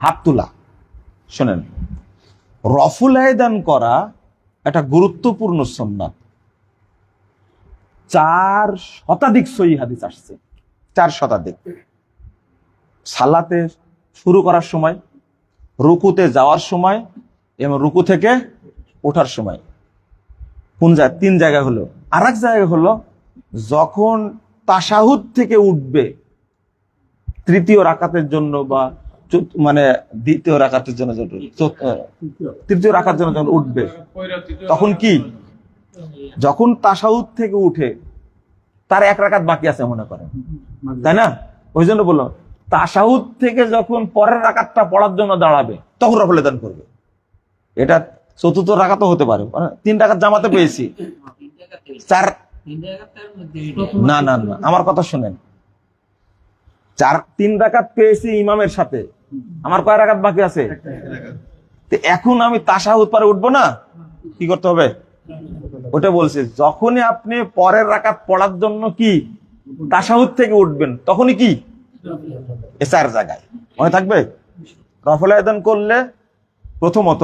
হাত তোলা। শোনেন রফুল আয়দান করা একটা গুরুত্বপূর্ণ সন্ন্যাত চার শতাধিক সহি হাদিস আসছে। চার শতাধিক। সালাতে শুরু করার সময় রুকুতে যাওয়ার সময় এবং রুকু থেকে ওঠার সময়। কোন জায়গা তিন জায়গা হলো। আর এক জায়গা হলো যখন তাসাহুদ থেকে উঠবে তৃতীয় রাকাতের জন্য বা মানে দ্বিতীয় রাকাতের জন্য তৃতীয় রাখার জন্য যখন উঠবে, তখন কি? যখন তাসাউদ থেকে উঠে, তার এক রাকাত বাকি আছে মনে করেন। তাই না? ওই জন্য বলল তাসাউদ থেকে যখন পরের রাকাতটা পড়ার জন্য দাঁড়াবে, তখন রফলে দান করবে। এটা চতুর্থ রাকাতও হতে পারে। মানে তিন রাকাত জামাতে পেয়েছি। চার না না না, আমার কথা শুনেন। চার তিন রাকাত পেয়েছি ইমামের সাথে। আমার কয় রাকাত বাকি আছে? এখন আমি তাসাহুদ পারে উঠবো না? কি করতে হবে? ওটা বলছে, যখনই আপনি পরের রাকাত পড়ার জন্য কি তাসাহুদ থেকে উঠবেন, তখনই কি? এ চার জায়গায়। মনে থাকবে? রফল আয়দান করলে প্রথমত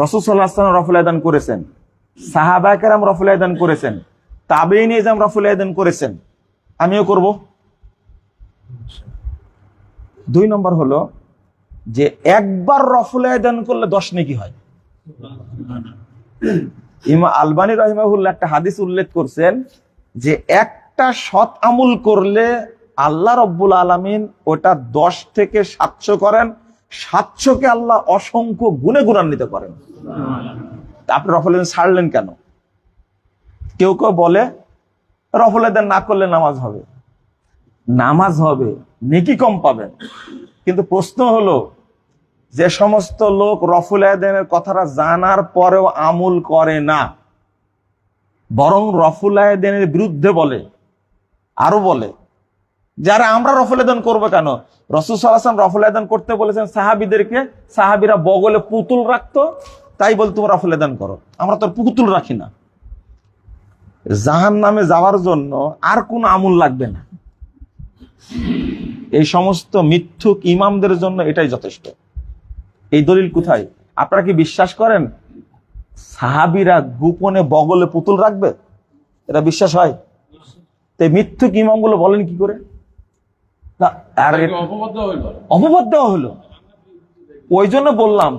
রসুল সাল্লাহ রফল আয়দান করেছেন। সাহাবাকেরাম রফল আয়দান করেছেন। তাবেইন ইজাম রফল আয়দান করেছেন, আমিও করব। দুই নম্বর হলো যে একবার রফুল আয়দান করলে দশ নেকি হয়। ইমা আলবানী রহিমাহুল্লাহ একটা হাদিস উল্লেখ করছেন যে একটা সৎ আমল করলে আল্লাহ রব্বুল আলমিন ওটা দশ থেকে সাতশো করেন, সাতশোকে আল্লাহ অসংখ্য গুণে গুণান্বিত করেন। আপনি রফল ছাড়লেন কেন? কেউ কেউ বলে, রফল না করলে নামাজ হবে। নামাজ হবে, নেকি কম পাবেন। কিন্তু প্রশ্ন হলো, যে সমস্ত লোক রফুল আয়দানের কথাটা জানার পরেও আমল করে না, বরং রফুল আয়দানের বিরুদ্ধে বলে, আরও বলে, যারা আমরা রফুল আয়দান করব কেন? রসুল সাল্লাম রফুল আয়দান করতে বলেছেন, সাহাবিদেরকে, সাহাবিরা বগলে পুতুল রাখতো, তাই বল তুমি রফুল আয়দান করো। আমরা তো পুতুল রাখি না। জাহান নামে যাওয়ার জন্য আর কোন আমল লাগবে না। এই সমস্ত মিথ্যুক ইমামদের জন্য এটাই যথেষ্ট। এই দলিল কোথায়? আপনারা কি বিশ্বাস করেন? সাহাবিরা গোপনে বগলে পুতুল রাখবে? এটা বিশ্বাস হয়? তো মিথ্যুক ইমামগুলো বলেন কি করে? অপবাদ দেওয়া হলো ওই জন্য বললাম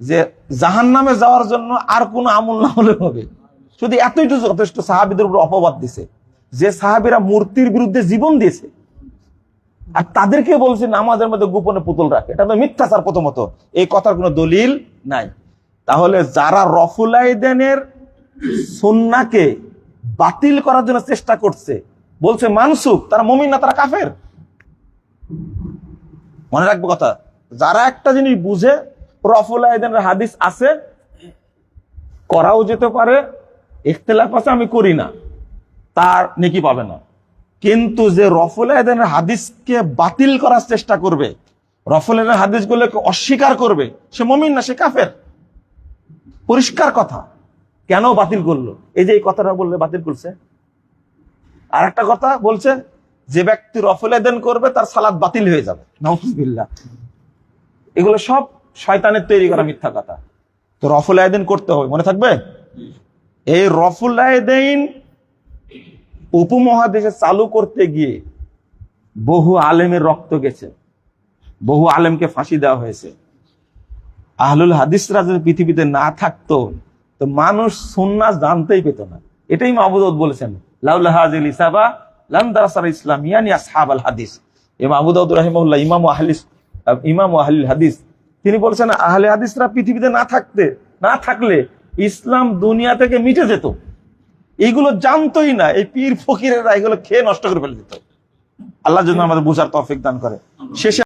যে জাহান নামে যাওয়ার জন্য আর কোনো আমল না হলে হবে। শুধু এতই যথেষ্ট সাহাবিদের উপর অপবাদ দিছে। যে সাহাবিরা মূর্তির বিরুদ্ধে জীবন দিয়েছে। আর তাদেরকে বলছে, নামাজের মধ্যে গোপনে পুতুল রাখে। এটা তো মিথ্যাচার প্রথমত। এই কথার কোনো দলিল নাই। তাহলে যারা রফুলাইদেনের সন্নাকে বাতিল করার জন্য চেষ্টা করছে, বলছে মানসুক তারা মমিন না, তারা কাফের। মনে রাখব কথা, যারা একটা জিনিস বুঝে রফুলাইদেনের হাদিস আছে, করাও যেতে পারে, ইখতলাফ আছে, আমি করি না। তার নেকি পাবে না। কিন্তু যে রফুল আয়দানের হাদিসকে বাতিল করার চেষ্টা করবে রফুল আয়দানের হাদিসগুলোকে অস্বীকার করবে, সে মমিন না, সে কাফের। পরিষ্কার কথা। কেন বাতিল করল? এই যে এই কথাটা বললে বাতিল করছে। আর একটা কথা বলছে, যে ব্যক্তি রফুল আয়দান করবে, তার সালাদ বাতিল হয়ে যাবে। নওয়াজবিল্লাহ এগুলো সব শয়তানের তৈরি করা মিথ্যা কথা। তো রফুল আয়দিন করতে হবে, মনে থাকবে? এই রফুল আয়দিন উপমহাদেশে চালু করতে গিয়ে বহু আলেমের রক্ত গেছে। বহু আলেমকে ফাঁসি দেওয়া হয়েছে। আহলুল হাদিসরা যদি পৃথিবীতে না থাকতো, তো মানুষ সুন্নাস জানতেই পেত না। এটাই মাহবুদ বলেছেন। লাউলা হাজিল ইসাবা লাম দারাসার ইসলাম ইয়ানি আসহাব আল হাদিস। ইমাম ইমাম হাদিস। তিনি বলছেন, আহলে হাদিসরা পৃথিবীতে না থাকতে, না থাকলে ইসলাম দুনিয়া থেকে মিটে যেত। এইগুলো জানতোই না, এই পীর ফকিরেরা এগুলো খেয়ে নষ্ট করে ফেলে দিত। আল্লাহ জন্য আমাদের বুঝার তফিক দান করে। শেষে